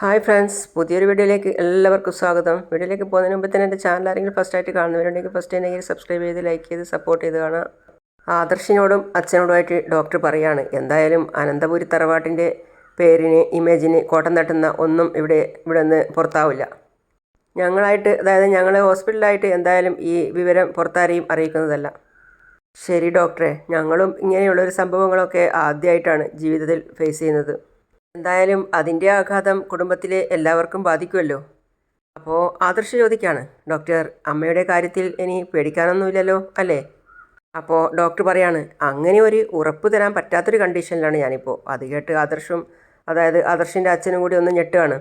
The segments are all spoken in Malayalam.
ഹായ് ഫ്രണ്ട്സ് പുതിയൊരു വീഡിയോയിലേക്ക് എല്ലാവർക്കും സ്വാഗതം. വീഡിയോയിലേക്ക് പോകുന്നതിന് മുമ്പ് തന്നെ എന്റെ ചാനൽ ആരെങ്കിലും ഫസ്റ്റ് ആയിട്ട് കാണുന്നവരുണ്ടെങ്കിൽ ഫസ്റ്റ് തന്നെ സബ്സ്ക്രൈബ് ചെയ്ത് ലൈക്ക് ചെയ്ത് സപ്പോർട്ട് ചെയ്ത് കാണാം. ആദർശിനോടും അച്ഛനോടുമായിട്ട് ഡോക്ടർ പറയാണ് എന്തായാലും അനന്തപുരി തറവാട്ടിന്റെ പേരിന് ഇമേജിന് കോട്ടം തട്ടുന്ന ഒന്നും ഇവിടെ ഇവിടെ നിന്ന് പുറത്താവില്ല. ഞങ്ങളായിട്ട് അതായത് ഞങ്ങൾ ഹോസ്പിറ്റലായിട്ട് എന്തായാലും ഈ വിവരം പുറത്താരെയും അറിയിക്കുന്നതല്ല. ശരി ഡോക്ടറെ ഞങ്ങളും ഇങ്ങനെയുള്ളൊരു സംഭവങ്ങളൊക്കെ ആദ്യമായിട്ടാണ് ജീവിതത്തിൽ ഫേസ് ചെയ്യുന്നത്. എന്തായാലും അതിന്റെ ആഘാതം കുടുംബത്തിലെ എല്ലാവർക്കും ബാധിക്കുമല്ലോ. അപ്പോൾ ആദർശ ചോദിക്കാണ് ഡോക്ടർ അമ്മയുടെ കാര്യത്തിൽ ഇനി പേടിക്കാനൊന്നുമില്ലല്ലോ അല്ലേ? അപ്പോൾ ഡോക്ടർ പറയാണ് അങ്ങനെ ഒരു ഉറപ്പ് തരാൻ പറ്റാത്തൊരു കണ്ടീഷനിലാണ് ഞാനിപ്പോൾ അത് കേട്ട് ആദർശും അതായത് ആദർശിന്റെ അച്ഛനും കൂടി ഒന്ന് ഞെട്ടുകയാണ്.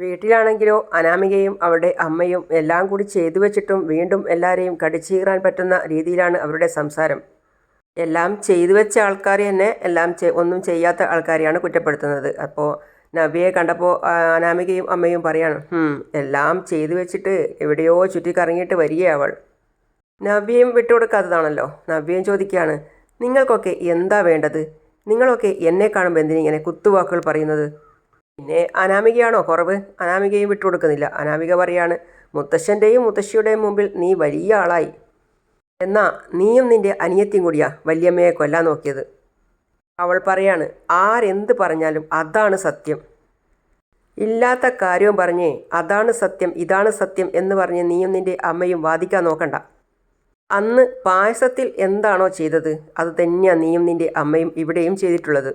വീട്ടിലാണെങ്കിലോ അനാമികയും അവരുടെ അമ്മയും എല്ലാം കൂടി ചെയ്തു വെച്ചിട്ടും വീണ്ടും എല്ലാവരെയും കടിച്ചീറാൻ പറ്റുന്ന രീതിയിലാണ് അവരുടെ സംസാരം. എല്ലാം ചെയ്തു വെച്ച ആൾക്കാർ തന്നെ എല്ലാം ഒന്നും ചെയ്യാത്ത ആൾക്കാരെയാണ് കുറ്റപ്പെടുത്തുന്നത്. അപ്പോൾ നവ്യയെ കണ്ടപ്പോൾ അനാമികയും അമ്മയും പറയാണ് എല്ലാം ചെയ്തു വെച്ചിട്ട് എവിടെയോ ചുറ്റിക്കറങ്ങിയിട്ട് വരികയാണ് അവൾ. നവ്യയും വിട്ടുകൊടുക്കാത്തതാണല്ലോ. നവ്യയും ചോദിക്കുകയാണ് നിങ്ങൾക്കൊക്കെ എന്താ വേണ്ടത്? നിങ്ങളൊക്കെ എന്നെ കാണുമ്പോൾ എന്തിനിങ്ങനെ കുത്തുവാക്കുകൾ പറയുന്നത്? പിന്നെ അനാമികയാണോ കുറവ്? അനാമികയും വിട്ടുകൊടുക്കുന്നില്ല. അനാമിക പറയാണ് മുത്തശ്ശന്റെയും മുത്തശ്ശിയുടെയും മുമ്പിൽ നീ വലിയ ആളായി. എന്നാ നീയും നിന്റെ അനിയത്തിയും കൂടിയാ വല്യമ്മയെ കൊല്ലാൻ നോക്കിയത്. അവൾ പറയാണ് ആരെന്ത് പറഞ്ഞാലും അതാണ് സത്യം. ഇല്ലാത്ത കാര്യവും പറഞ്ഞ് അതാണ് സത്യം ഇതാണ് സത്യം എന്ന് പറഞ്ഞ് നീയും നിന്റെ അമ്മയും വാദിക്കാൻ നോക്കണ്ട. അന്ന് പായസത്തിൽ എന്താണോ ചെയ്തത് അത് തന്നെയാണ് നീയും നിന്റെ അമ്മയും ഇവിടെയും ചെയ്തിട്ടുള്ളത്.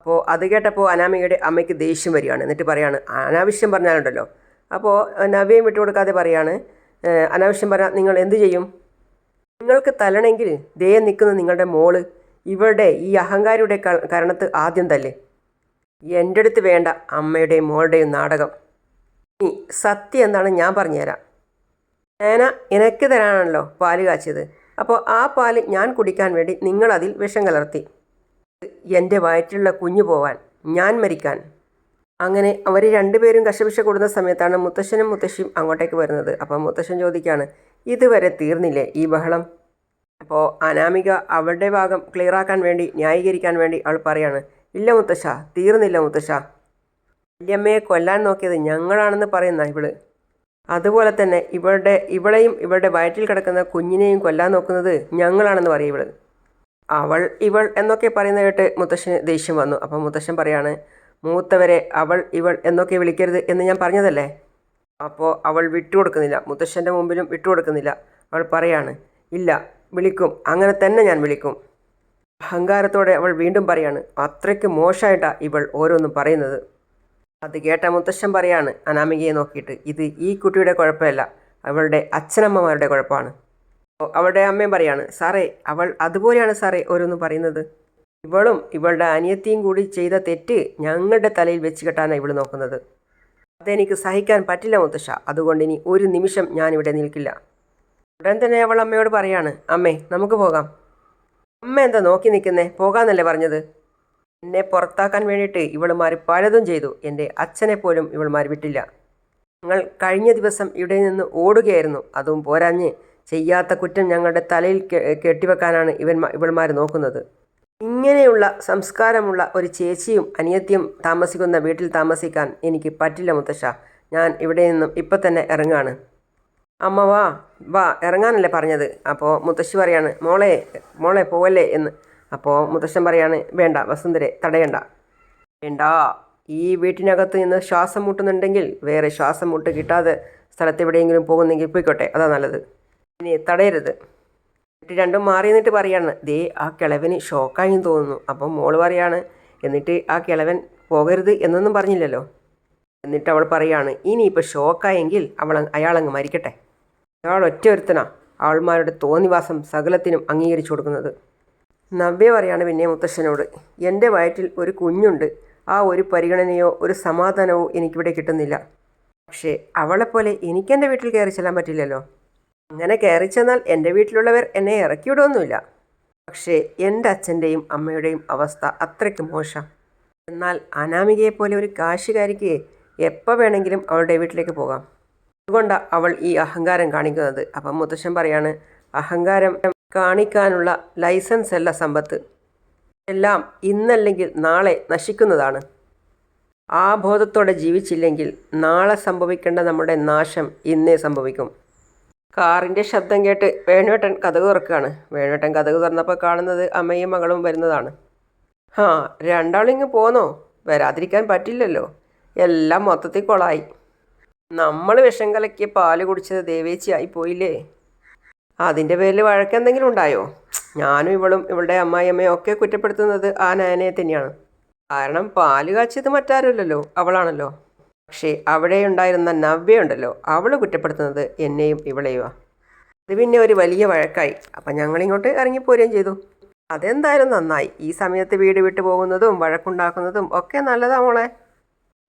അപ്പോൾ അത് കേട്ടപ്പോൾ അനാമികയുടെ അമ്മയ്ക്ക് ദേഷ്യം വരികയാണ്. എന്നിട്ട് പറയാണ് അനാവശ്യം പറഞ്ഞാലുണ്ടല്ലോ. അപ്പോൾ നവ്യയും വിട്ടുകൊടുക്കാതെ പറയാണ് അനാവശ്യം പറഞ്ഞാൽ നിങ്ങൾ എന്ത് ചെയ്യും? നിങ്ങൾക്ക് തല്ലണമെങ്കിൽ ദേ നിൽക്കുന്ന നിങ്ങളുടെ മോൾ ഇവരുടെ ഈ അഹങ്കാരിയുടെ കരണത്ത് ആദ്യം തല്ലേ. എന്റെ അടുത്ത് വേണ്ട അമ്മയുടെയും മോളുടെയും നാടകം. ഇനി സത്യം എന്താണ് ഞാൻ പറഞ്ഞുതരാം. ഏന എനിക്ക് തരാനാണല്ലോ പാൽ കാച്ചിയത്. അപ്പോൾ ആ പാൽ ഞാൻ കുടിക്കാൻ വേണ്ടി നിങ്ങളതിൽ വിഷം കലർത്തി. എന്റെ വയറ്റിലുള്ള കുഞ്ഞു പോവാൻ ഞാൻ മരിക്കാൻ. അങ്ങനെ അവർ രണ്ടുപേരും കശപിശ കൂടുന്ന സമയത്താണ് മുത്തശ്ശനും മുത്തശ്ശിയും അങ്ങോട്ടേക്ക് വരുന്നത്. അപ്പം മുത്തശ്ശൻ ചോദിക്കുകയാണ് ഇതുവരെ തീർന്നില്ലേ ഈ ബഹളം? അപ്പോൾ അനാമിക അവളുടെ ഭാഗം ക്ലിയറാക്കാൻ വേണ്ടി ന്യായീകരിക്കാൻ വേണ്ടി അവൾ പറയാണ് ഇല്ല മുത്തശ്ശ തീർന്നില്ല മുത്തശ്ശ. വല്യമ്മയെ കൊല്ലാൻ നോക്കിയത് ഞങ്ങളാണെന്ന് പറയുന്ന ഇവൾ. അതുപോലെ തന്നെ ഇവളുടെ ഇവളെയും ഇവളുടെ വയറ്റിൽ കിടക്കുന്ന കുഞ്ഞിനെയും കൊല്ലാൻ നോക്കുന്നത് ഞങ്ങളാണെന്ന് പറയും ഇവൾ. അവൾ ഇവൾ എന്നൊക്കെ പറയുന്ന കേട്ട് മുത്തശ്ശന് ദേഷ്യം വന്നു. അപ്പം മുത്തശ്ശൻ പറയാണ് മൂത്തവരെ അവൾ ഇവൾ എന്നൊക്കെ വിളിക്കരുത് എന്ന് ഞാൻ പറഞ്ഞതല്ലേ? അപ്പോൾ അവൾ വിട്ടുകൊടുക്കുന്നില്ല. മുത്തശ്ശന്റെ മുമ്പിലും വിട്ടുകൊടുക്കുന്നില്ല. അവൾ പറയാണ് ഇല്ല വിളിക്കും. അങ്ങനെ തന്നെ ഞാൻ വിളിക്കും. അഹങ്കാരത്തോടെ അവൾ വീണ്ടും പറയാണ് അത്രയ്ക്ക് മോശമായിട്ടാണ് ഇവൾ ഓരോന്നും പറയുന്നത്. അത് കേട്ട മുത്തശ്ശൻ പറയാണ് അനാമികയെ നോക്കിയിട്ട് ഇത് ഈ കുട്ടിയുടെ കുഴപ്പമല്ല. അവളുടെ അച്ഛനമ്മമാരുടെ കുഴപ്പമാണ്. അവളുടെ അമ്മയും പറയാണ് സാറേ അവൾ അതുപോലെയാണ് സാറേ ഓരോന്ന് പറയുന്നത്. ഇവളും ഇവളുടെ അനിയത്തിയും കൂടി ചെയ്ത തെറ്റ് ഞങ്ങളുടെ തലയിൽ വെച്ച് കെട്ടാനാണ് ഇവൾ നോക്കുന്നത്. അതെനിക്ക് സഹിക്കാൻ പറ്റില്ല മുത്തശ്ശ. അതുകൊണ്ട് ഇനി ഒരു നിമിഷം ഞാനിവിടെ നിൽക്കില്ല. ഉടൻ തന്നെ അവൾ അമ്മയോട് പറയാണ് അമ്മേ നമുക്ക് പോകാം. അമ്മ എന്താ നോക്കി നിൽക്കുന്നേ? പോകാന്നല്ലേ പറഞ്ഞത്? എന്നെ പുറത്താക്കാൻ വേണ്ടിയിട്ട് ഇവളുമാർ പലതും ചെയ്തു. എന്റെ അച്ഛനെ പോലും ഇവളുമാർ വിട്ടില്ല. ഞങ്ങൾ കഴിഞ്ഞ ദിവസം ഇവിടെ നിന്ന് ഓടുകയായിരുന്നു. അതും പോരാഞ്ഞ്. ചെയ്യാത്ത കുറ്റം ഞങ്ങളുടെ തലയിൽ കെട്ടിവെക്കാനാണ് ഇവൻ ഇവൾമാർ നോക്കുന്നത്. ഇങ്ങനെയുള്ള സംസ്കാരമുള്ള ഒരു ചേച്ചിയും അനിയത്തിയും താമസിക്കുന്ന വീട്ടിൽ താമസിക്കാൻ എനിക്ക് പറ്റില്ല മുത്തശ്ശ. ഞാൻ ഇവിടെ നിന്നും ഇപ്പം തന്നെ ഇറങ്ങാണ്. അമ്മ വാ വാ ഇറങ്ങാനല്ലേ പറഞ്ഞത്? അപ്പോൾ മുത്തശ്ശി പറയാണ് മോളെ മോളെ പോവല്ലേ എന്ന്. അപ്പോൾ മുത്തശ്ശൻ പറയാണ് വേണ്ട വസുന്ധരെ തടയണ്ട. വേണ്ട ഈ വീട്ടിനകത്ത് നിന്ന് ശ്വാസം മുട്ടുന്നുണ്ടെങ്കിൽ വേറെ ശ്വാസം മുട്ട് കിട്ടാതെ സ്ഥലത്തെവിടെയെങ്കിലും പോകുന്നെങ്കിൽ പോയിക്കോട്ടെ അതാ നല്ലത്. ഇനി തടയരുത്. എന്നിട്ട് രണ്ടും മാറി നിന്നിട്ട് പറയാണ് ദേ ആ കിളവന് ഷോക്കായി തോന്നുന്നു. അപ്പം മോൾ പറയാണ് എന്നിട്ട് ആ കിളവൻ പോകരുത് എന്നൊന്നും പറഞ്ഞില്ലല്ലോ. എന്നിട്ട് അവൾ പറയാണ് ഇനിയിപ്പോൾ ഷോക്കായെങ്കിൽ അവൾ അയാളങ്ങ് മരിക്കട്ടെ. അയാൾ ഒറ്റ ഒരുത്തനാ ആൾമാരുടെ തോന്നിവാസം സകലത്തിനും അംഗീകരിച്ചു കൊടുക്കുന്നത്. നവ്യ പറയാണ് പിന്നെ മുത്തശ്ശനോട് എന്റെ വയറ്റിൽ ഒരു കുഞ്ഞുണ്ട്. ആ ഒരു പരിഗണനയോ ഒരു സമാധാനമോ എനിക്കിവിടെ കിട്ടുന്നില്ല. പക്ഷേ അവളെപ്പോലെ എനിക്കെന്റെ വീട്ടിൽ കയറി ചെല്ലാൻ പറ്റില്ലല്ലോ. അങ്ങനെ കയറി ചെന്നാൽ എന്റെ വീട്ടിലുള്ളവർ എന്നെ ഇറക്കിവിടുമൊന്നുമില്ല പക്ഷേ എന്റെ അച്ഛന്റെയും അമ്മയുടെയും അവസ്ഥ അത്രയ്ക്ക് മോശം. എന്നാൽ അനാമികയെപ്പോലെ ഒരു കാശുകാരിക്ക് എപ്പോൾ വേണമെങ്കിലും അവളുടെ വീട്ടിലേക്ക് പോകാം. അതുകൊണ്ടാണ് അവൾ ഈ അഹങ്കാരം കാണിക്കുന്നത്. അപ്പം മുത്തശ്ശൻ പറയാണ് അഹങ്കാരം കാണിക്കാനുള്ള ലൈസൻസ് അല്ല സമ്പത്ത്. എല്ലാം ഇന്നല്ലെങ്കിൽ നാളെ നശിക്കുന്നതാണ്. ആ ബോധത്തോടെ ജീവിച്ചില്ലെങ്കിൽ നാളെ സംഭവിക്കേണ്ട നമ്മുടെ നാശം ഇന്നേ സംഭവിക്കും. കാറിന്റെ ശബ്ദം കേട്ട് വേണുവേട്ടൻ കഥക് തുറക്കുകയാണ്. വേണുവേട്ടൻ കഥക് തുറന്നപ്പോൾ കാണുന്നത് അമ്മയും മകളും വരുന്നതാണ്. ആ രണ്ടാളിങ്ങ് പോന്നോ? വരാതിരിക്കാൻ പറ്റില്ലല്ലോ. എല്ലാം മൊത്തത്തിൽ കൊളായി. നമ്മൾ വിഷം കലക്കിയ പാൽ കുടിച്ചത് ദേവേച്ചിയായി പോയില്ലേ? അതിന്റെ പേരിൽ വഴക്കെന്തെങ്കിലും ഉണ്ടായോ? ഞാനും ഇവളും ഇവളുടെ അമ്മായിയമ്മയും ഒക്കെ കുറ്റപ്പെടുത്തുന്നത് ആ നയനയെ തന്നെയാണ്. കാരണം പാൽ കാച്ചിയത് മറ്റാരുമല്ലല്ലോ അവളാണല്ലോ. പക്ഷേ അവിടെയുണ്ടായിരുന്ന നവ്യയുണ്ടല്ലോ അവൾ കുറ്റപ്പെടുത്തുന്നത് എന്നെയും ഇവളെയുമാ. അത് പിന്നെ ഒരു വലിയ വഴക്കായി. അപ്പം ഞങ്ങളിങ്ങോട്ട് ഇറങ്ങിപ്പോരുകയും ചെയ്തു. അതെന്തായാലും നന്നായി. ഈ സമയത്ത് വീട് വിട്ടു പോകുന്നതും വഴക്കുണ്ടാക്കുന്നതും ഒക്കെ നല്ലതാ മോളെ.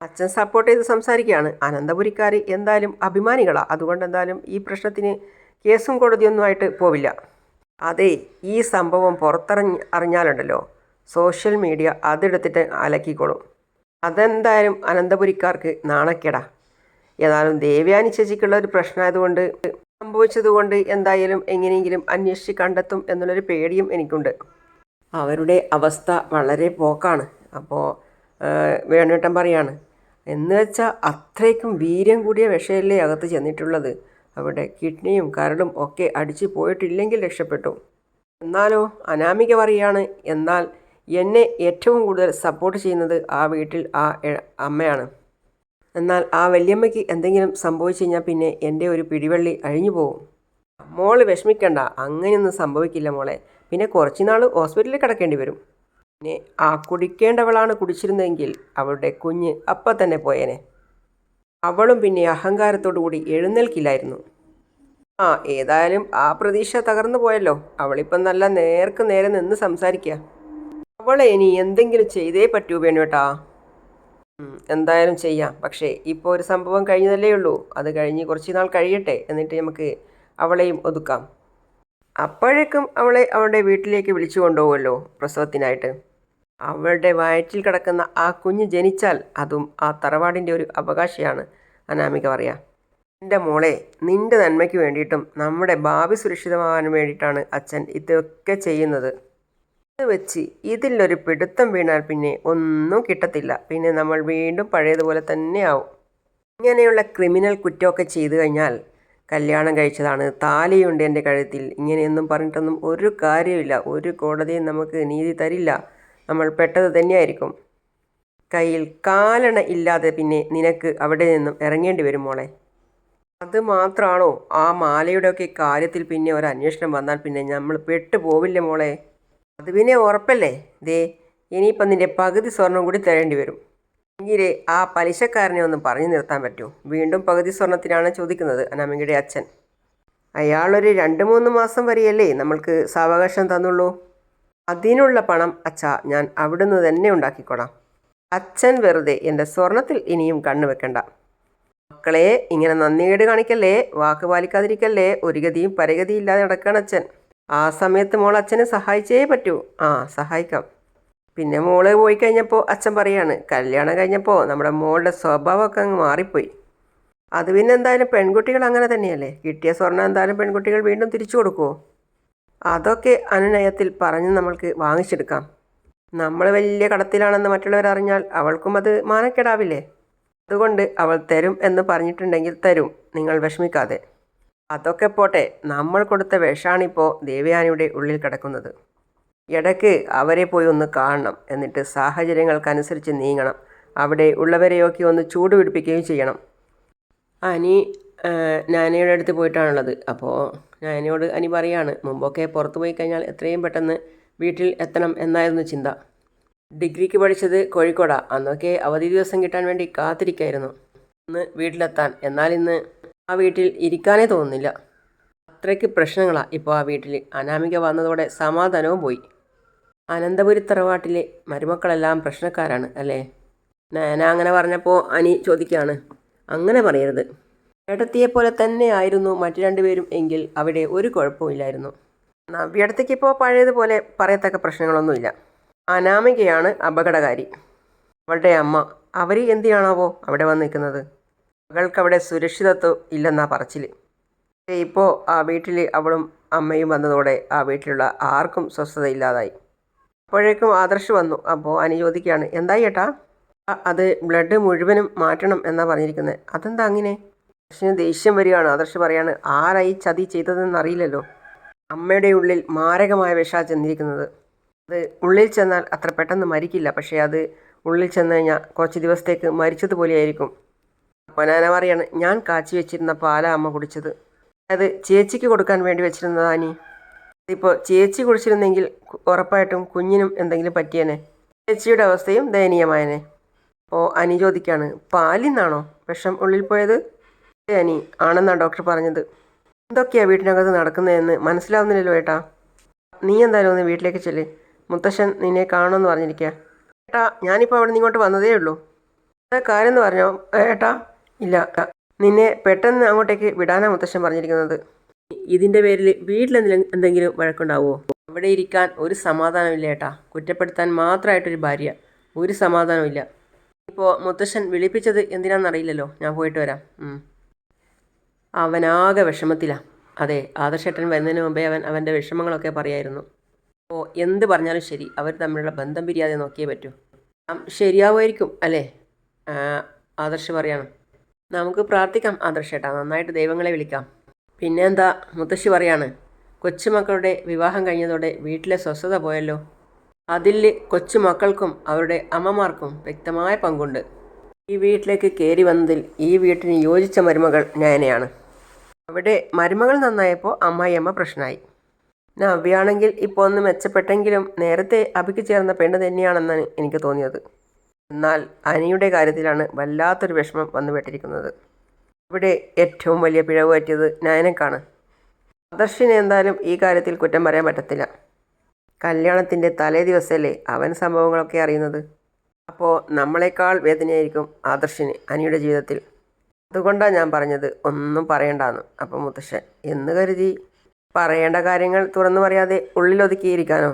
അച്ഛൻ സപ്പോർട്ട് ചെയ്ത് സംസാരിക്കുകയാണ്. അനന്തപുരിക്കാർ എന്തായാലും അഭിമാനികളാണ് അതുകൊണ്ട് എന്തായാലും ഈ പ്രശ്നത്തിന് കേസും കോടതിയൊന്നുമായിട്ട് പോവില്ല. അതെ ഈ സംഭവം പുറത്തറിഞ്ഞ് അറിഞ്ഞാലുണ്ടല്ലോ സോഷ്യൽ മീഡിയ അതെടുത്തിട്ട് അലക്കിക്കോളും. അതെന്തായാലും അനന്തപുരിക്കാർക്ക് നാണക്കേടാ. ഏതായാലും ദേവയാനി ചേച്ചിക്കുള്ള ഒരു പ്രശ്നമായതുകൊണ്ട് സംഭവിച്ചതുകൊണ്ട് എന്തായാലും എങ്ങനെയെങ്കിലും അന്വേഷിച്ച് കണ്ടെത്തും എന്നുള്ളൊരു പേടിയും എനിക്കുണ്ട്. അവരുടെ അവസ്ഥ വളരെ പോക്കാണ്. അപ്പോൾ വേണുവേട്ടൻ പറയാണ് എന്ന് വെച്ചാൽ അത്രയ്ക്കും വീര്യം കൂടിയ വിഷയല്ലേ അകത്ത് ചെന്നിട്ടുള്ളത്. അവിടെ കിഡ്നിയും കരടും ഒക്കെ അടിച്ചു പോയിട്ടില്ലെങ്കിൽ രക്ഷപ്പെട്ടു. എന്നാലോ അനാമിക പറയാണ് എന്നാൽ എന്നെ ഏറ്റവും കൂടുതൽ സപ്പോർട്ട് ചെയ്യുന്നത് ആ വീട്ടിൽ ആ അമ്മയാണ്. എന്നാൽ ആ വല്യമ്മയ്ക്ക് എന്തെങ്കിലും സംഭവിച്ചു കഴിഞ്ഞാൽ പിന്നെ എന്റെ ഒരു പിടിവള്ളി അഴിഞ്ഞു പോകും. മോൾ വിഷമിക്കണ്ട അങ്ങനെയൊന്നും സംഭവിക്കില്ല മോളെ. പിന്നെ കുറച്ച് നാൾ ഹോസ്പിറ്റലിൽ കിടക്കേണ്ടി വരും. പിന്നെ ആ കുടിക്കേണ്ടവളാണ് കുടിച്ചിരുന്നതെങ്കിൽ അവളുടെ കുഞ്ഞ് അപ്പം തന്നെ പോയേനെ. അവളും പിന്നെ അഹങ്കാരത്തോടു കൂടി എഴുന്നേൽക്കില്ലായിരുന്നു. ആ ഏതായാലും ആ പ്രതീക്ഷ തകർന്നു പോയല്ലോ. അവളിപ്പം നല്ല നേർക്ക് നേരെ നിന്ന് സംസാരിക്കുക അവളെ ഇനി എന്തെങ്കിലും ചെയ്തേ പറ്റൂ വേണുവേട്ടാ എന്തായാലും ചെയ്യാം. പക്ഷേ ഇപ്പോൾ ഒരു സംഭവം കഴിഞ്ഞതല്ലേ ഉള്ളൂ. അത് കഴിഞ്ഞ് കുറച്ച് നാൾ കഴിയട്ടെ. എന്നിട്ട് നമുക്ക് അവളെയും ഒതുക്കാം. അപ്പോഴേക്കും അവളെ അവളുടെ വീട്ടിലേക്ക് വിളിച്ചു കൊണ്ടുപോകുമല്ലോ പ്രസവത്തിനായിട്ട്. അവളുടെ വയറ്റിൽ കിടക്കുന്ന ആ കുഞ്ഞ് ജനിച്ചാൽ അതും ആ തറവാടിന്റെ ഒരു അവകാശിയാണ് അനാമിക പറയാം. എന്റെ മോളെ നിന്റെ നന്മയ്ക്ക് വേണ്ടിയിട്ടും നമ്മുടെ ഭാവി സുരക്ഷിതമാകാൻ വേണ്ടിയിട്ടാണ് അച്ഛൻ ഇതൊക്കെ ചെയ്യുന്നത്. ഇത് വെച്ച് ഇതിലൊരു പിടുത്തം വീണാൽ പിന്നെ ഒന്നും കിട്ടത്തില്ല. പിന്നെ നമ്മൾ വീണ്ടും പഴയതുപോലെ തന്നെ ആവും. ഇങ്ങനെയുള്ള ക്രിമിനൽ കുറ്റമൊക്കെ ചെയ്തു കഴിഞ്ഞാൽ കല്യാണം കഴിച്ചതാണ്. താലിയുണ്ട് എന്റെ കഴുത്തിൽ. ഇങ്ങനെയൊന്നും പറഞ്ഞിട്ടൊന്നും ഒരു കാര്യമില്ല ഒരു കോടതിയും നമുക്ക് നീതി തരില്ല. നമ്മൾ പെട്ടത് തന്നെയായിരിക്കും. കയ്യിൽ കാലണ ഇല്ലാതെ പിന്നെ നിനക്ക് അവിടെ നിന്നും ഇറങ്ങേണ്ടി വരും മോളെ. അത് മാത്രമാണോ? ആ മാലയുടെയൊക്കെ കാര്യത്തിൽ പിന്നെ ഒരു അന്വേഷണം വന്നാൽ പിന്നെ നമ്മൾ പെട്ടു പോവില്ലേ മോളെ? അത് പിന്നെ ഉറപ്പല്ലേ? ദേ ഇനിയിപ്പം നിന്റെ പകുതി സ്വർണം കൂടി തരേണ്ടി വരും. എങ്കിലേ ആ പലിശക്കാരനെ ഒന്ന് പറഞ്ഞു നിർത്താൻ പറ്റൂ. വീണ്ടും പകുതി സ്വർണത്തിനാണ് ചോദിക്കുന്നത് അനാമികയുടെ അച്ഛൻ. അയാളൊരു രണ്ട് മൂന്ന് മാസം വരെയല്ലേ നമ്മൾക്ക് സാവകാശം തന്നുള്ളൂ? അതിനുള്ള പണം അച്ഛാ ഞാൻ അവിടുന്ന് തന്നെ ഉണ്ടാക്കിക്കൊള്ളാം അച്ഛൻ വെറുതെ എന്റെ സ്വർണത്തിൽ ഇനിയും കണ്ണു വെക്കണ്ട. മക്കളെ ഇങ്ങനെ നന്ദികേട് കാണിക്കല്ലേ? വാക്ക് പാലിക്കാതിരിക്കല്ലേ? ഒരു ഗതിയും പരഗതിയും ഇല്ലാതെ നടക്കണം അച്ഛൻ. ആ സമയത്ത് മോൾ അച്ഛനെ സഹായിച്ചേ പറ്റൂ. ആ സഹായിക്കാം. പിന്നെ മോൾ പോയി കഴിഞ്ഞപ്പോൾ അച്ഛൻ പറയാണ് കല്യാണം കഴിഞ്ഞപ്പോൾ നമ്മുടെ മോളുടെ സ്വഭാവമൊക്കെ അങ്ങ് മാറിപ്പോയി. അത് പിന്നെ എന്തായാലും പെൺകുട്ടികൾ അങ്ങനെ തന്നെയല്ലേ? കിട്ടിയ സ്വർണം എന്തായാലും പെൺകുട്ടികൾ വീണ്ടും തിരിച്ചു കൊടുക്കുമോ അതൊക്കെ അനുനയത്തിൽ പറഞ്ഞ് നമ്മൾക്ക് വാങ്ങിച്ചെടുക്കാം. നമ്മൾ വലിയ കടത്തിലാണെന്ന് മറ്റുള്ളവർ അറിഞ്ഞാൽ അവൾക്കും അത് മാനക്കെടാവില്ലേ? അതുകൊണ്ട് അവൾ തരും എന്ന് പറഞ്ഞിട്ടുണ്ടെങ്കിൽ തരും. നിങ്ങൾ വിഷമിക്കാതെ. അതൊക്കെ പോട്ടെ നമ്മൾ കൊടുത്ത വിഷാണിപ്പോൾ ദേവയാനിയുടെ ഉള്ളിൽ കിടക്കുന്നത്. ഇടയ്ക്ക് അവരെ പോയി ഒന്ന് കാണണം എന്നിട്ട് സാഹചര്യങ്ങൾക്കനുസരിച്ച് നീങ്ങണം. അവിടെ ഉള്ളവരെയൊക്കെ ഒന്ന് ചൂട് പിടിപ്പിക്കുകയും ചെയ്യണം. അനി നാനയുടെ അടുത്ത് പോയിട്ടാണുള്ളത്. അപ്പോൾ നാനയോട് അനി പറയാണ് മുമ്പൊക്കെ പുറത്തു പോയി കഴിഞ്ഞാൽ എത്രയും പെട്ടെന്ന് വീട്ടിൽ എത്തണം എന്നായിരുന്നു ചിന്ത. ഡിഗ്രിക്ക് പഠിച്ചത് കോഴിക്കോടാ. അന്നൊക്കെ അവധി ദിവസം കിട്ടാൻ വേണ്ടി കാത്തിരിക്കായിരുന്നു. ഇന്ന് വീട്ടിലെത്താൻ. എന്നാൽ ഇന്ന് ആ വീട്ടിൽ ഇരിക്കാനേ തോന്നുന്നില്ല. അത്രയ്ക്ക് പ്രശ്നങ്ങളാണ് ഇപ്പോൾ ആ വീട്ടിൽ അനാമിക വന്നതോടെ സമാധാനവും പോയി. അനന്തപുരി തറവാട്ടിലെ മരുമക്കളെല്ലാം പ്രശ്നക്കാരാണ് അല്ലേ? നാന അങ്ങനെ പറഞ്ഞപ്പോൾ അനി ചോദിക്കുകയാണ് അങ്ങനെ പറയരുത്. തന്നെ ആയിരുന്നു മറ്റു രണ്ടുപേരും എങ്കിൽ അവിടെ ഒരു കുഴപ്പമില്ലായിരുന്നു നവ്യടത്തേക്ക് ഇപ്പോൾ പഴയതുപോലെ പറയത്തക്ക പ്രശ്നങ്ങളൊന്നുമില്ല. അനാമികയാണ് അപകടകാരി. അവളുടെ അമ്മ. അവർ എന്തിനാണാവോ അവിടെ വന്ന് നിൽക്കുന്നത്? മകൾക്ക് അവിടെ സുരക്ഷിതത്വം ഇല്ലെന്നാ പറച്ചിൽ ഇപ്പോൾ ആ വീട്ടിൽ അവളും അമ്മയും വന്നതോടെ ആ വീട്ടിലുള്ള ആർക്കും സ്വസ്ഥത ഇല്ലാതായി. അപ്പോഴേക്കും ആദർശ് വന്നു. അപ്പോൾ അനി ചോദിക്കുകയാണ് എന്തായി ചേട്ടാ അത് ബ്ലഡ് മുഴുവനും മാറ്റണം എന്നാ പറഞ്ഞിരിക്കുന്നത് അതെന്താ അങ്ങനെ? ആദർശിന് ദേഷ്യം വരികയാണ്. ആദർശ് പറയാണ് ആരായി ചതി ചെയ്തതെന്ന് അറിയില്ലല്ലോ. അമ്മയുടെ ഉള്ളിൽ മാരകമായ വിഷാ ചെന്നിരിക്കുന്നത്. അത് ഉള്ളിൽ ചെന്നാൽ അത്ര പെട്ടെന്ന് മരിക്കില്ല. പക്ഷേ അത് ഉള്ളിൽ ചെന്ന് കഴിഞ്ഞാൽ കുറച്ച് ദിവസത്തേക്ക് മരിച്ചതുപോലെയായിരിക്കും. അപ്പോൾ ഞാൻ കാച്ചി വെച്ചിരുന്ന പാല അമ്മ കുടിച്ചത്. അത് ചേച്ചിക്ക് കൊടുക്കാൻ വേണ്ടി വെച്ചിരുന്നതാനി ഇപ്പോൾ ചേച്ചി കുടിച്ചിരുന്നെങ്കിൽ ഉറപ്പായിട്ടും കുഞ്ഞിനും എന്തെങ്കിലും പറ്റിയേനെ. ചേച്ചിയുടെ അവസ്ഥയും ദയനീയമായനെ. അപ്പോൾ അനി ചോദിക്കാണ് പാലിന്നാണോ വിഷം ഉള്ളിൽ പോയത്? അനി ആണെന്നാണ് ഡോക്ടർ പറഞ്ഞത്. എന്തൊക്കെയാണ് വീട്ടിനകത്ത് നടക്കുന്നതെന്ന് മനസ്സിലാവുന്നില്ലല്ലോ ഏട്ടാ. നീ എന്തായാലും ഒന്ന് വീട്ടിലേക്ക് ചെല്ല്. മുത്തശ്ശൻ നിന്നെ കാണുമെന്ന് പറഞ്ഞിരിക്കുക ഏട്ടാ ഞാനിപ്പോൾ അവിടെ നിന്ന് ഇങ്ങോട്ട് വന്നതേ ഉള്ളൂ കാര്യം എന്ന് പറഞ്ഞോ ഏട്ടാ? ഇല്ല. നിന്നെ പെട്ടെന്ന് അങ്ങോട്ടേക്ക് വിടാനാ മുത്തശ്ശൻ പറഞ്ഞിരിക്കുന്നത്. ഇതിന്റെ പേരിൽ വീട്ടിലെന്തെങ്കിലും എന്തെങ്കിലും വഴക്കുണ്ടാവുമോ അവിടെ ഇരിക്കാൻ ഒരു സമാധാനമില്ല ഏട്ടാ. കുറ്റപ്പെടുത്താൻ മാത്രമായിട്ടൊരു ഭാര്യ. ഒരു സമാധാനമില്ല ഇപ്പോൾ മുത്തശ്ശൻ വിളിപ്പിച്ചത് എന്തിനാണെന്നറിയില്ലല്ലോ ഞാൻ പോയിട്ട് വരാം. അവനാകെ വിഷമത്തിലാണ് അതെ ആദർശേട്ടൻ വരുന്നതിന് മുമ്പേ അവൻ അവന്റെ വിഷമങ്ങളൊക്കെ പറയായിരുന്നു. അപ്പോൾ എന്ത് പറഞ്ഞാലും ശരി. അവർ തമ്മിലുള്ള ബന്ധം പിരിയാതെ നോക്കിയേ പറ്റൂ. ശരിയാവുമായിരിക്കും അല്ലേ? ആദർശ് പറയാണ്. നമുക്ക് പ്രാർത്ഥിക്കാം. ആദർശേട്ടാ നന്നായിട്ട് ദൈവങ്ങളെ വിളിക്കാം. പിന്നെ എന്താ മുത്തശ്ശി പറയാണ് കൊച്ചുമക്കളുടെ വിവാഹം കഴിഞ്ഞതോടെ വീട്ടിലെ സ്വസ്ഥത പോയല്ലോ. അതിൽ കൊച്ചുമക്കൾക്കും അവരുടെ അമ്മമാർക്കും വ്യക്തമായ പങ്കുണ്ട്. ഈ വീട്ടിലേക്ക് കയറി വന്നതിൽ ഈ വീട്ടിന് യോജിച്ച മരുമകൾ നയനയാണ്. അവിടെ മരുമകൾ നന്നായപ്പോൾ അമ്മായിയമ്മ പ്രശ്നമായി. നവ്യാണെങ്കിൽ ഇപ്പോൾ ഒന്ന് മെച്ചപ്പെട്ടെങ്കിലും നേരത്തെ അഭിക്ക് ചേർന്ന പെണ്ണ് തന്നെയാണെന്നാണ് എനിക്ക് തോന്നിയത്. എന്നാൽ അനിയുടെ കാര്യത്തിലാണ് വല്ലാത്തൊരു വിഷമം വന്നുപെട്ടിരിക്കുന്നത്. ഇവിടെ ഏറ്റവും വലിയ പിഴവ് പറ്റിയത് നയനക്കാണ്. ആദർശിന് എന്തായാലും ഈ കാര്യത്തിൽ കുറ്റം പറയാൻ പറ്റത്തില്ല. കല്യാണത്തിന്റെ തലേ ദിവസമല്ലേ അവൻ സംഭവങ്ങളൊക്കെ അറിയുന്നത്? അപ്പോൾ നമ്മളെക്കാൾ വേദനയായിരിക്കും ആദർശിന് അനിയുടെ ജീവിതത്തിൽ. അതുകൊണ്ടാണ് ഞാൻ പറഞ്ഞത് ഒന്നും പറയണ്ടാന്ന്. അപ്പം മുത്തശ്ശൻ എന്ന് കരുതി? പറയേണ്ട കാര്യങ്ങൾ തുറന്നു പറയാതെ ഉള്ളിലൊതുക്കിയിരിക്കാനോ?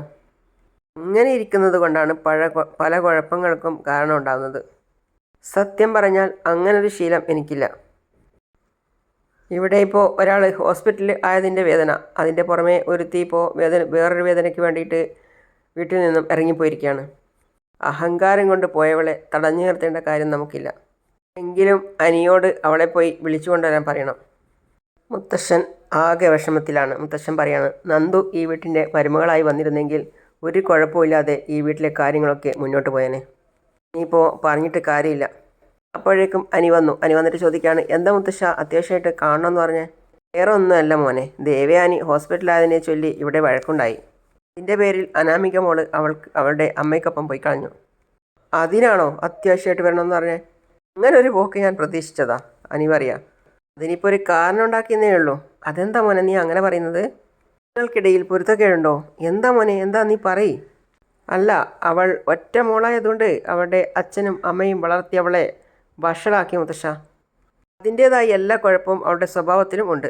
ഇങ്ങനെ ഇരിക്കുന്നത് കൊണ്ടാണ് പഴ പല കുഴപ്പങ്ങൾക്കും കാരണം ഉണ്ടാകുന്നത് സത്യം പറഞ്ഞാൽ അങ്ങനൊരു ശീലം എനിക്കില്ല. ഇവിടെ ഇപ്പോൾ ഒരാൾ ഹോസ്പിറ്റലിൽ ആയതിന്റെ വേദന. അതിന്റെ പുറമെ ഒരുത്തി ഇപ്പോൾ വേദന വേറൊരു വേദനയ്ക്ക് വേണ്ടിയിട്ട് വീട്ടിൽ നിന്നും ഇറങ്ങിപ്പോയിരിക്കുകയാണ്. അഹങ്കാരം കൊണ്ട് പോയവളെ തടഞ്ഞു നിർത്തേണ്ട കാര്യം നമുക്കില്ല. എങ്കിലും അനിയോട് അവളെ പോയി വിളിച്ചു കൊണ്ടുവരാൻ പറയണം. മുത്തശ്ശൻ ആകെ വിഷമത്തിലാണ്. മുത്തശ്ശൻ പറയാണ് നന്ദു ഈ വീട്ടിന്റെ മരുമകളായി വന്നിരുന്നെങ്കിൽ ഒരു കുഴപ്പമില്ലാതെ ഈ വീട്ടിലെ കാര്യങ്ങളൊക്കെ മുന്നോട്ട് പോയേനെ. ഇനിയിപ്പോൾ പറഞ്ഞിട്ട് കാര്യമില്ല. അപ്പോഴേക്കും അനി വന്നു. അനി വന്നിട്ട് ചോദിക്കുകയാണ് എന്താ മുത്തശ്ശ അത്യാവശ്യമായിട്ട് കാണണമെന്ന് പറഞ്ഞേ? വേറെ ഒന്നുമല്ല മോനെ. ദേവയാനി ഹോസ്പിറ്റലായതിനെ ചൊല്ലി ഇവിടെ വഴക്കുണ്ടായി. ഇതിന്റെ പേരിൽ അനാമിക മോൾ അവൾക്ക് അവളുടെ അമ്മയ്ക്കൊപ്പം പോയി കളഞ്ഞു. അതിനാണോ അത്യാവശ്യമായിട്ട് വരണമെന്ന് പറഞ്ഞേ? അങ്ങനെ ഒരു പോക്ക് ഞാൻ പ്രതീക്ഷിച്ചതാ അനി പറയാ. അതിനിപ്പോൾ ഒരു കാരണം ഉണ്ടാക്കിയെന്നേ ഉള്ളൂ. അതെന്താ മോനെ നീ അങ്ങനെ പറയുന്നത്? നിങ്ങൾക്കിടയിൽ പൊരുത്തക്കേടുണ്ടോ? എന്താ മോനെ? എന്താ നീ പറയ്. അല്ല അവൾ ഒറ്റ മോളായതുകൊണ്ട് അവളുടെ അച്ഛനും അമ്മയും വളർത്തിയവളെ വഷളാക്കി മുത്തശ്ശ. അതിന്റേതായ എല്ലാ കുഴപ്പവും അവളുടെ സ്വഭാവത്തിലും ഉണ്ട്.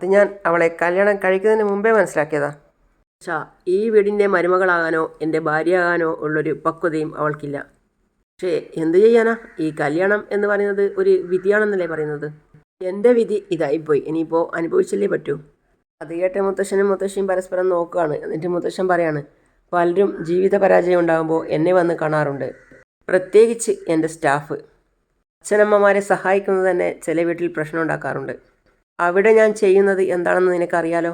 അത് ഞാൻ അവളെ കല്യാണം കഴിക്കുന്നതിന് മുമ്പേ മനസ്സിലാക്കിയതാ. ഷാ ഈ വീടിന്റെ മരുമകളാകാനോ എന്റെ ഭാര്യയാകാനോ ഉള്ളൊരു പക്വതയും അവൾക്കില്ല. പക്ഷേ എന്തു ചെയ്യാനാ? ഈ കല്യാണം എന്ന് പറയുന്നത് ഒരു വിധിയാണെന്നല്ലേ പറയുന്നത്? എന്റെ വിധി ഇതായിപ്പോയി. ഇനിയിപ്പോൾ അനുഭവിച്ചല്ലേ പറ്റൂ. അത് കേട്ട മുത്തശ്ശനും മുത്തശ്ശിയും പരസ്പരം നോക്കുകയാണ്. എന്നിട്ട് മുത്തശ്ശൻ പറയാണ് പലരും ജീവിത പരാജയം ഉണ്ടാകുമ്പോൾ എന്നെ വന്ന് കാണാറുണ്ട്. പ്രത്യേകിച്ച് എന്റെ സ്റ്റാഫ്. അച്ഛനമ്മമാരെ സഹായിക്കുന്നത് തന്നെ ചില വീട്ടിൽ പ്രശ്നം ഉണ്ടാക്കാറുണ്ട്. അവിടെ ഞാൻ ചെയ്യുന്നത് എന്താണെന്ന് നിനക്കറിയാലോ?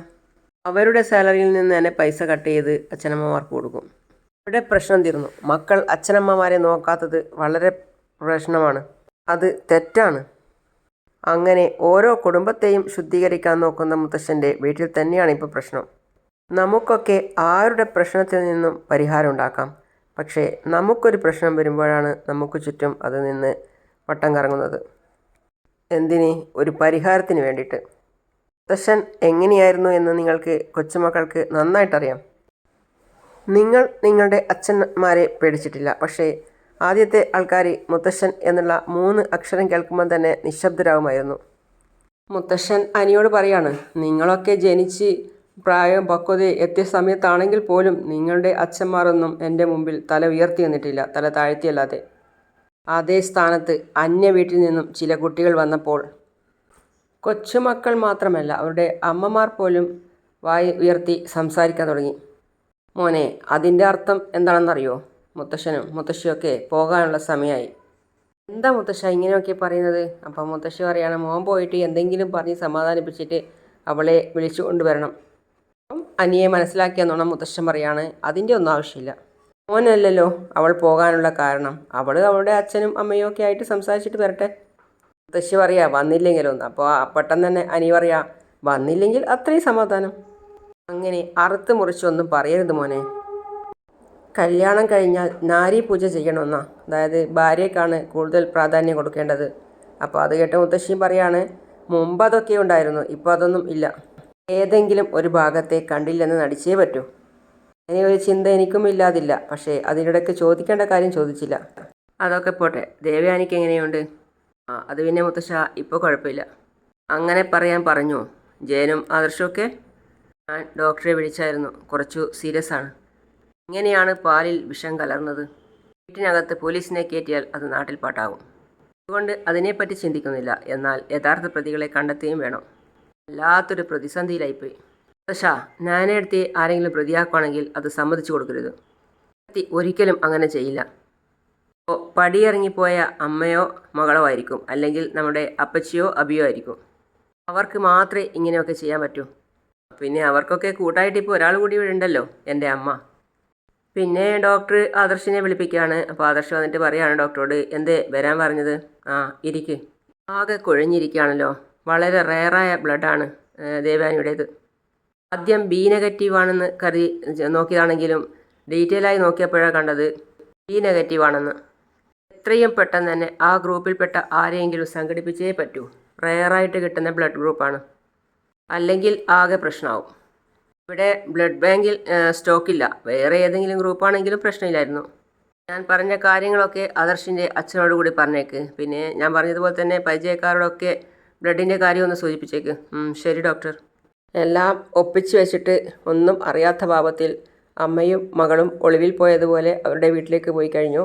അവരുടെ സാലറിയിൽ നിന്ന് തന്നെ പൈസ കട്ട് ചെയ്ത് അച്ഛനമ്മമാർക്ക് കൊടുക്കും. ഇവിടെ പ്രശ്നം തീർന്നു. മക്കൾ അച്ഛനമ്മമാരെ നോക്കാത്തത് വളരെ പ്രശ്നമാണ്. അത് തെറ്റാണ്. അങ്ങനെ ഓരോ കുടുംബത്തെയും ശുദ്ധീകരിക്കാൻ നോക്കുന്ന മുത്തശ്ശന്റെ വീട്ടിൽ തന്നെയാണ് ഇപ്പോൾ പ്രശ്നം. നമുക്കൊക്കെ ആരുടെ പ്രശ്നത്തിൽ നിന്നും പരിഹാരം ഉണ്ടാക്കാം? പക്ഷേ നമുക്കൊരു പ്രശ്നം വരുമ്പോഴാണ് നമുക്ക് ചുറ്റും അത് നിന്ന് വട്ടം കറങ്ങുന്നത്. എന്തിന്? ഒരു പരിഹാരത്തിന് വേണ്ടിയിട്ട്. മുത്തശ്ശൻ എങ്ങനെയായിരുന്നു എന്ന് നിങ്ങൾക്ക് കൊച്ചുമക്കൾക്ക് നന്നായിട്ടറിയാം. നിങ്ങൾ നിങ്ങളുടെ അച്ഛന്മാരെ പേടിച്ചിട്ടില്ല. പക്ഷേ ആദ്യത്തെ ആൾക്കാർ മുത്തശ്ശൻ എന്നുള്ള മൂന്ന് അക്ഷരം കേൾക്കുമ്പോൾ തന്നെ നിശബ്ദരാകുമായിരുന്നു മുത്തശ്ശൻ അനിയോട് പറയാണ് നിങ്ങളൊക്കെ ജനിച്ച് പ്രായം പക്വത എത്തിയ സമയത്താണെങ്കിൽ പോലും നിങ്ങളുടെ അച്ഛന്മാരൊന്നും എന്റെ മുമ്പിൽ തല ഉയർത്തി നിന്നിട്ടില്ല തല താഴ്ത്തിയല്ലാതെ. അതേ സ്ഥാനത്ത് അന്യ വീട്ടിൽ നിന്നും ചില കുട്ടികൾ വന്നപ്പോൾ കൊച്ചുമക്കൾ മാത്രമല്ല അവരുടെ അമ്മമാർ പോലും വായി ഉയർത്തി സംസാരിക്കാൻ തുടങ്ങി. മോനെ അതിന്റെ അർത്ഥം എന്താണെന്നറിയോ? മുത്തശ്ശനും മുത്തശ്ശിയൊക്കെ പോകാനുള്ള സമയമായി എന്താ മുത്തശ്ശ ഇങ്ങനെയൊക്കെ പറയുന്നത്? അപ്പം മുത്തശ്ശി പറയാണ് മോൻ പോയിട്ട് എന്തെങ്കിലും പറഞ്ഞ് സമാധാനിപ്പിച്ചിട്ട് അവളെ വിളിച്ചു കൊണ്ടുവരണം. അപ്പം അനിയെ മനസ്സിലാക്കിയെന്നോണം മുത്തശ്ശൻ പറയാണ് അതിന്റെ ഒന്നും ആവശ്യമില്ല. മോനല്ലല്ലോ അവൾ പോകാനുള്ള കാരണം. അവൾ അവളുടെ അച്ഛനും അമ്മയും ഒക്കെ ആയിട്ട് സംസാരിച്ചിട്ട് വരട്ടെ. മുത്തശ്ശി പറയാ വന്നില്ലെങ്കിലൊന്ന്. അപ്പോൾ പെട്ടെന്ന് തന്നെ അനി പറയാ വന്നില്ലെങ്കിൽ അത്രയും സമാധാനം. അങ്ങനെ അറുത്ത് മുറിച്ചൊന്നും പറയരുത് മോനെ. കല്യാണം കഴിഞ്ഞാൽ നാരി പൂജ ചെയ്യണമെന്നാ. അതായത് ഭാര്യയ്ക്കാണ് കൂടുതൽ പ്രാധാന്യം കൊടുക്കേണ്ടത്. അപ്പോൾ അത് കേട്ട മുത്തശ്ശിയും പറയാണ് മുമ്പ് അതൊക്കെ ഉണ്ടായിരുന്നു ഇപ്പോൾ അതൊന്നും ഇല്ല. ഏതെങ്കിലും ഒരു ഭാഗത്തെ കണ്ടില്ലെന്ന് നടിച്ചേ പറ്റൂ. അങ്ങനെ ഒരു ചിന്ത എനിക്കും ഇല്ലാതില്ല. പക്ഷേ അതിനിടയ്ക്ക് ചോദിക്കേണ്ട കാര്യം ചോദിച്ചില്ല. അതൊക്കെ പോട്ടെ ദേവയാനിക്ക് എങ്ങനെയുണ്ട്? ആ അത് പിന്നെ മുത്തശ്ശ ഇപ്പോൾ കുഴപ്പമില്ല. അങ്ങനെ പറയാൻ പറഞ്ഞു? ജയനും ആദർശമൊക്കെ ഞാൻ ഡോക്ടറെ വിളിച്ചായിരുന്നു. കുറച്ചു സീരിയസ് ആണ്. ഇങ്ങനെയാണ് പാലിൽ വിഷം കലർന്നത്? വീട്ടിനകത്ത് പോലീസിനെ കയറ്റിയാൽ അത് നാട്ടിൽ പാട്ടാകും. അതുകൊണ്ട് അതിനെപ്പറ്റി ചിന്തിക്കുന്നില്ല. എന്നാൽ യഥാർത്ഥ പ്രതികളെ കണ്ടെത്തുകയും വേണം. വല്ലാത്തൊരു പ്രതിസന്ധിയിലായിപ്പോയി. പക്ഷാ ഞാനെടുത്ത് ആരെങ്കിലും പ്രതിയാക്കുകയാണെങ്കിൽ അത് സമ്മതിച്ചു കൊടുക്കരുത്. കത്തി ഒരിക്കലും അങ്ങനെ ചെയ്യില്ല. അപ്പോൾ പടിയിറങ്ങിപ്പോയ അമ്മയോ മകളോ ആയിരിക്കും. അല്ലെങ്കിൽ നമ്മുടെ അപ്പച്ചിയോ അബിയോ ആയിരിക്കും. അവർക്ക് മാത്രമേ ഇങ്ങനെയൊക്കെ ചെയ്യാൻ പറ്റൂ. പിന്നെ അവർക്കൊക്കെ കൂട്ടായിട്ട് ഇപ്പോൾ ഒരാൾ കൂടി ഉണ്ടല്ലോ എന്റെ അമ്മ. പിന്നെ ഡോക്ടർ ആദർശിനെ വിളിപ്പിക്കുകയാണ്. അപ്പോൾ ആദർശ് വന്നിട്ട് പറയുകയാണ് ഡോക്ടറോട് എന്തേ വരാൻ പറഞ്ഞത്? ആ ഇരിക്ക്. ആകെ കുഴഞ്ഞിരിക്കുകയാണല്ലോ. വളരെ റെയറായ ബ്ലഡാണ് ദേവാനിയുടേത് ആദ്യം ബി നെഗറ്റീവ് ആണെന്ന് കരുതി നോക്കിയതാണെങ്കിലും ഡീറ്റെയിൽ ആയി നോക്കിയപ്പോഴാണ് കണ്ടത് ബി നെഗറ്റീവ് ആണെന്ന്. എത്രയും പെട്ടെന്ന് തന്നെ ആ ഗ്രൂപ്പിൽപ്പെട്ട ആരെയെങ്കിലും സംഘടിപ്പിച്ചേ പറ്റൂ. റെയറായിട്ട് കിട്ടുന്ന ബ്ലഡ് ഗ്രൂപ്പാണ്. അല്ലെങ്കിൽ ആകെ പ്രശ്നമാവും ഇവിടെ ബ്ലഡ് ബാങ്കിൽ സ്റ്റോക്കില്ല. വേറെ ഏതെങ്കിലും ഗ്രൂപ്പാണെങ്കിലും പ്രശ്നമില്ലായിരുന്നു. ഞാൻ പറഞ്ഞ കാര്യങ്ങളൊക്കെ ആദർശിന്റെ അച്ഛനോട് കൂടി പറഞ്ഞേക്ക്. പിന്നെ ഞാൻ പറഞ്ഞതുപോലെ തന്നെ പരിചയക്കാരോടൊക്കെ ബ്ലഡിന്റെ കാര്യം ഒന്ന് സൂചിപ്പിച്ചേക്ക്. ശരി ഡോക്ടർ. എല്ലാം ഒപ്പിച്ച് വെച്ചിട്ട് ഒന്നും അറിയാത്ത ഭാവത്തിൽ അമ്മയും മകളും ഒളിവിൽ പോയതുപോലെ അവരുടെ വീട്ടിലേക്ക് പോയി കഴിഞ്ഞു.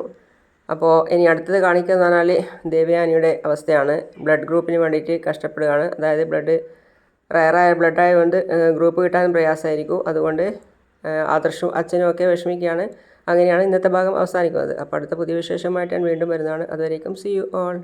അപ്പോൾ ഇനി അടുത്തത് പറഞ്ഞാൽ ദേവയാനിയുടെ അവസ്ഥയാണ്. ബ്ലഡ് ഗ്രൂപ്പിന് വേണ്ടിയിട്ട് കഷ്ടപ്പെടുകയാണ്. അതായത് ബ്ലഡ് റയറായ ബ്ലഡ് ആയതുകൊണ്ട് ഗ്രൂപ്പ് കിട്ടാൻ പ്രയാസമായിരിക്കും. അതുകൊണ്ട് ആദർശം അച്ഛനുമൊക്കെ വിഷമിക്കുകയാണ്. അങ്ങനെയാണ് ഇന്നത്തെ ഭാഗം അവസാനിക്കുന്നത്. അപ്പോൾ അടുത്ത പുതിയ വിശേഷമായിട്ട് ഞാൻ വീണ്ടും വരുന്നതാണ്. അതുവരേക്കും സി യു ഓൾ